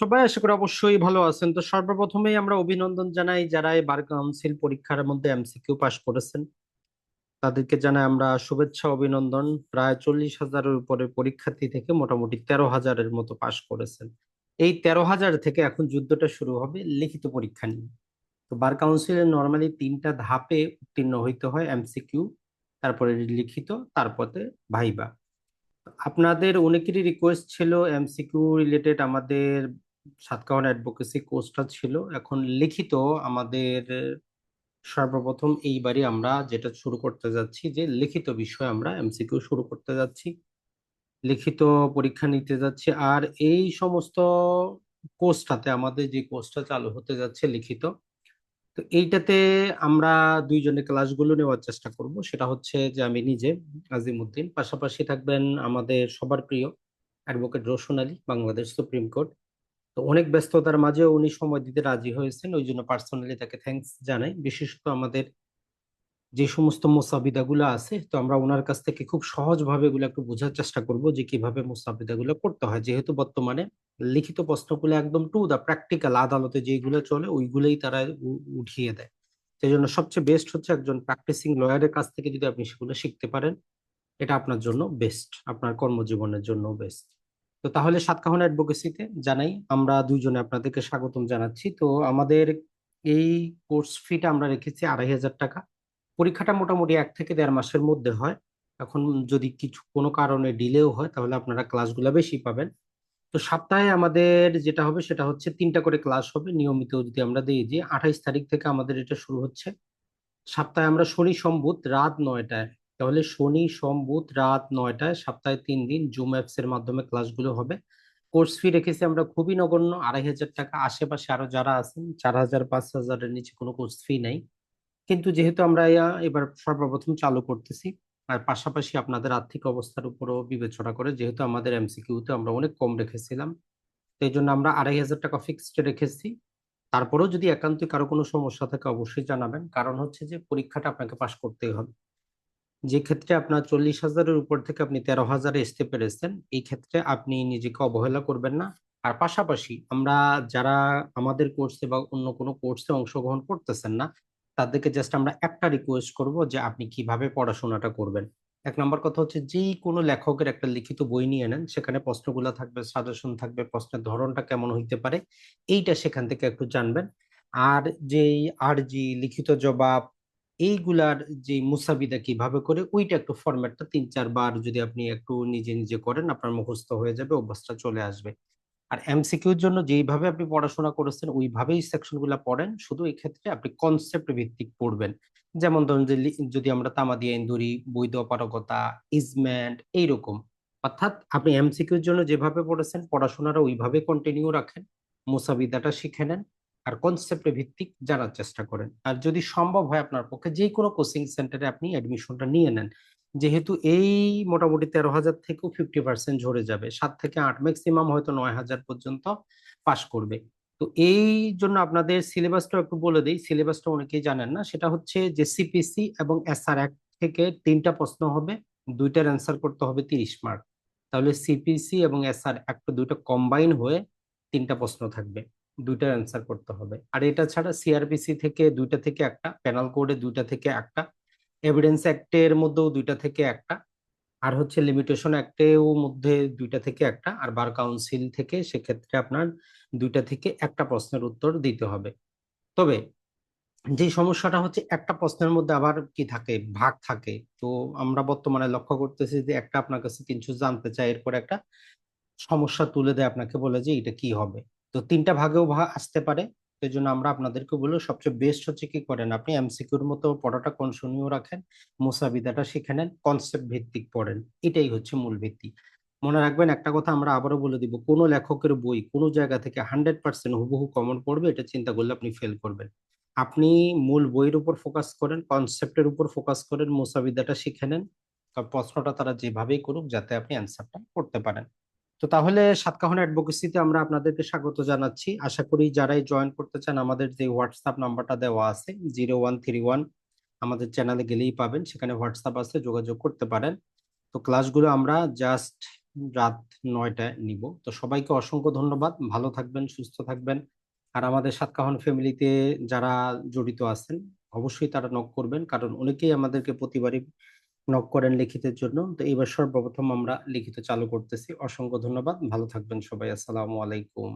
সবাই আশা করি অবশ্যই ভালো আছেন। তো সর্বপ্রথমেই আমরা অভিনন্দন জানাই যারা এই বার কাউন্সিল পরীক্ষার মধ্যে এমসিকিউ পাশ করেছেন। তাদেরকে জানাই আমরা শুভেচ্ছা, অভিনন্দন। প্রায় চল্লিশ হাজারের উপরে পরীক্ষার্থী থেকে মোটামুটি তেরো হাজারের মতো পাশ করেছেন। এই তেরো হাজার থেকে এখন যুদ্ধটা শুরু হবে লিখিত পরীক্ষা নিয়ে। তো বার কাউন্সিলের নর্মালি তিনটা ধাপে উত্তীর্ণ হইতে হয় এমসিকিউ তারপরে লিখিত, তারপরে ভাইবা। আপনাদের অনেকেরই রিকোয়েস্ট ছিল এমসিকিউ রিলেটেড আমাদের সাতকাহন অ্যাডভোকেসি কোর্সটা ছিল। এখন লিখিত আমাদের সর্বপ্রথম এইবারই আমরা যেটা শুরু করতে যাচ্ছি যে লিখিত বিষয় আমরা এমসিকিউ শুরু করতে যাচ্ছি। লিখিত পরীক্ষা নিতে যাচ্ছি আর এই সমস্ত কোর্সটাতে আমাদের যে কোর্সটা চালু হতে যাচ্ছে লিখিত তো এইটাতে আমরা দুইজনে ক্লাসগুলো নেওয়ার চেষ্টা করব। সেটা হচ্ছে যে আমি নিজে আজিমুদ্দিন পাশাপাশি থাকবেন আমাদের সবার প্রিয় advocate Roshan Ali, Bangladesh supreme court. তো অনেক ব্যস্ততার মাঝেও উনি সময় দিতে রাজি হয়েছেন, ওই জন্য পার্সোনালি তাকে থ্যাংকস জানাই। বিশেষত আমাদের যে সমস্ত মোসাবিদাগুলো আছে, তো আমরা ওনার কাছ থেকে খুব সহজভাবে এগুলো একটু বোঝার চেষ্টা করব যে কীভাবে মোসাবিদাগুলো করতে হয়। যেহেতু বর্তমানে লিখিত প্রশ্নগুলো একদম টু দা প্র্যাকটিক্যাল আদালতে যেগুলো চলে, ওইগুলোই তারা উঠিয়ে দেয়। সেই জন্য সবচেয়ে বেস্ট হচ্ছে একজন প্র্যাকটিসিং লয়ারের কাছ থেকে যদি আপনি সেগুলো শিখতে পারেন, এটা আপনার জন্য বেস্ট আপনার কর্মজীবনের জন্য বেস্ট তো তাহলে সাতকাহন অ্যাডভোকেসিতে জানাই, আমরা দুইজনে আপনাদেরকে স্বাগতম জানাচ্ছি। তো আমাদের এই কোর্স ফিটা আমরা রেখেছি আড়াই হাজার টাকা। পরীক্ষাটা মোটামুটি এক থেকে দেড় মাসের মধ্যে হয়। এখন যদি কিছু, কোনো কারণে ডিলেও হয়, তাহলে আপনারা ক্লাসগুলো বেশি পাবেন। তো সপ্তাহে আমাদের যেটা হবে, সেটা হচ্ছে তিনটা করে ক্লাস হবে। নিয়মিত যদি আমরা দিই আঠাইশ তারিখ থেকে আমাদের এটা শুরু হচ্ছে। সপ্তাহে আমরা শনি সম্বুত রাত নয়টায়। তাহলে শনি সম্বুত রাত নয়টায় সপ্তাহে তিন দিন জুম অ্যাপস এর মাধ্যমে ক্লাসগুলো হবে। কোর্স ফি রেখেছি আমরা খুবই নগণ্য, আড়াই হাজার টাকা। আশেপাশে আরও যারা আছেন, চার হাজার, পাঁচ হাজারের নিচে কোনো কোর্স ফি নাই। কিন্তু যেহেতু আমরা এবার সর্বপ্রথম চালু করতেছি, আর পাশাপাশি আপনাদের আর্থিক অবস্থার উপরও বিবেচনা করে, যেহেতু আমাদের এমসিকিউতে আমরা অনেক কম রেখেছিলাম, সেই জন্য আমরা আড়াই হাজার টাকা ফিক্সড রেখেছি। তারপরেও যদি একান্তই কারও কোনো সমস্যা থাকে অবশ্যই জানাবেন। কারণ হচ্ছে যে পরীক্ষাটা আপনাকে পাশ করতেই হবে। যে ক্ষেত্রে আপনার চল্লিশ হাজারের উপর থেকে আপনি তেরো হাজারে আসতে পেরেছেন, এই ক্ষেত্রে আপনি নিজেকে অবহেলা করবেন না। আর পাশাপাশি আমরা যারা আমাদের কোর্সে বা অন্য কোনো কোর্সে অংশগ্রহণ করতেছেন না তাদেরকে জাস্ট আমরা একটা রিকোয়েস্ট করব যে আপনি কীভাবে পড়াশোনাটা করবেন। এক নম্বর কথা হচ্ছে যেই কোনো লেখকের একটা লিখিত বই নিয়ে নেন, সেখানে প্রশ্নগুলো থাকবে সাজেশন থাকবে, প্রশ্নের ধরনটা কেমন হইতে পারে, এইটা সেখান থেকে একটু জানবেন। আর যেই আর জি লিখিত জবাব, এইগুলার যে মুসাবিদা কীভাবে করে, ওইটা একটু ফরম্যাটটা তিন চারবার যদি আপনি একটু নিজে নিজে করেন, আপনার মুখস্থ হয়ে যাবে, অভ্যাসটা চলে আসবে। আর এমসিকিউর জন্য যেইভাবে আপনি পড়াশোনা করেছেন, ওইভাবেই সেকশনগুলো পড়েন। শুধু এই ক্ষেত্রে আপনি কনসেপ্ট ভিত্তিক পড়বেন। যেমন ধরুন যে যদি আমরা তামাদি আইন ধরি বৈধ অপারগতা, ইজমেন্ট এইরকম। অর্থাৎ আপনি এমসিকিউর জন্য যেভাবে পড়েছেন, পড়াশোনাটা ওইভাবে কন্টিনিউ রাখেন, মুসাবিদাটা শিখে নেন, আর কনসেপ্ট ভিত্তিক জানার চেষ্টা করেন। আর যদি সম্ভব হয় আপনার পক্ষে যে কোনো কোচিং সেন্টারে আপনি অ্যাডমিশনটা নিয়ে নেন। যেহেতু এই মোটামুটি তেরো হাজার থেকেও ফিফটি পার্সেন্ট ঝরে যাবে, সাত থেকে আট ম্যাক্সিমাম হয়তো নয় হাজার পর্যন্ত পাস করবে। তো এই জন্য আপনাদের সিলেবাসটা একটু বলে দিই সিলেবাসটা অনেকেই জানেন না, সেটা হচ্ছে যে সিপিসি এবং এসআর এক থেকে তিনটা প্রশ্ন হবে, দুইটার অ্যান্সার করতে হবে তিরিশ মার্ক তাহলে সিপিসি এবং এসআর একটা দুইটা কম্বাইন হয়ে তিনটা প্রশ্ন থাকবে, দুইটার অ্যান্সার করতে হবে। আর এটা ছাড়া সিআরপিসি থেকে দুইটা থেকে একটা প্যানাল কোডে দুইটা থেকে একটা এভিডেন্স অ্যাক্টের মধ্যেও দুইটা থেকে একটা, আর হচ্ছে লিমিটেশন অ্যাক্টেও মধ্যে দুইটা থেকে একটা, আর বার কাউন্সিল থেকে সেক্ষেত্রে আপনার দুইটা থেকে একটা প্রশ্নের উত্তর দিতে হবে। তবে যে সমস্যাটা হচ্ছে একটা প্রশ্নের মধ্যে আবার কি থাকে? ভাগ থাকে। তো আমরা বর্তমানে লক্ষ্য করতেছি যে একটা আপনার কাছে কিছু জানতে চাই এরপর একটা সমস্যা তুলে দেয় আপনাকে বলে যে এটা কি হবে? তো তিনটা ভাগেও আসতে পারে। সেই জন্য আমরা আপনাদেরকে বলব সবচেয়ে বেস্ট হচ্ছে কি করেন আপনি এমসিকিউর মতো পড়াটা কনসুনিও রাখেন মুসাবিদাটা শিখে নেন কনসেপ্ট ভিত্তিক পড়েন, এটাই হচ্ছে মূল ভিত্তি। মনে রাখবেন একটা কথা আমরা আবারও বলে দিব, কোন লেখকের বই কোনো জায়গা থেকে হান্ড্রেড পার্সেন্ট হুবহু কমন পড়বে, এটা চিন্তা করলে আপনি ফেল করবেন। আপনি মূল বইয়ের উপর ফোকাস করেন কনসেপ্টের উপর ফোকাস করেন মুসাবিদাটা শিখে নেন প্রশ্নটা তারা যেভাবেই করুক, যাতে আপনি অ্যান্সারটা করতে পারেন। তো তাহলে সাতকাহন অ্যাডভোকেসিতে আমরা আপনাদেরকে স্বাগত জানাচ্ছি। আশা করি যারাই জয়েন করতে চান আমাদের যে হোয়াটসঅ্যাপ নাম্বারটা দেওয়া আছে জিরো ওয়ান থ্রি ওয়ান আমাদের চ্যানেলে গেলেই পাবেন। সেখানে হোয়াটসঅ্যাপ আছে, যোগাযোগ করতে পারেন। তো ক্লাসগুলো আমরা জাস্ট রাত নয়টায় নিব। তো সবাইকে অসংখ্য ধন্যবাদ। ভালো থাকবেন, সুস্থ থাকবেন। আর আমাদের সাতকাহন ফ্যামিলিতে যারা জড়িত আছেন, অবশ্যই তারা নক করবেন। কারণ অনেকেই আমাদেরকে প্রতিবারই নক করেন লিখিতের জন্য। তো এবার সর্বপ্রথম আমরা লিখিত চালু করতেছি। অসংখ্য ধন্যবাদ। ভালো থাকবেন সবাই। আসসালামু আলাইকুম।